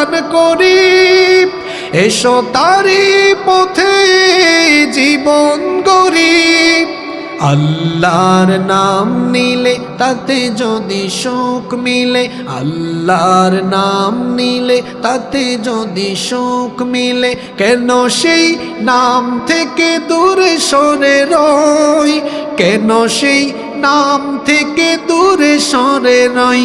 গুণগান করি। এসো তারি পথে জীবন গরি আল্লাহর নাম নিলে তাতে যদি সুখ মিলে, আল্লাহর নাম নিলে তাতে যদি সুখ মিলে, কেন সেই নাম থেকে দূরে সরে রই? কেন সেই নাম থেকে দূরে সরে নয়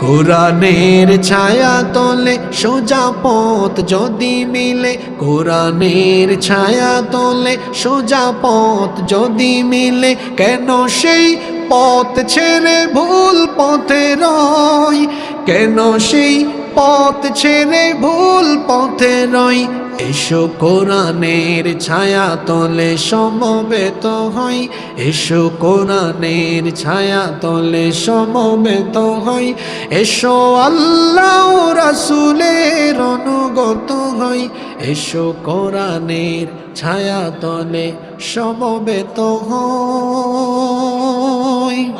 কোরআনের ছায়া তলে সোজা পথ যদি মিলে, কোরআনের ছায়া তলে সোজা পথ যদি মিলে, কেন সেই পথ ছেড়ে ভুল পথে রয়? কেন সেই পথ ছেড়ে ভুল পথে রয় এসো কোরআনের ছায়া তলে সমবেত হই। এসো কোরআনের ছায়া তলে সমবেত হই। এসো আল্লাহ রাসুলের অনুগত হই। এসো কোরআনের ছায়া তলে সমবেত হই।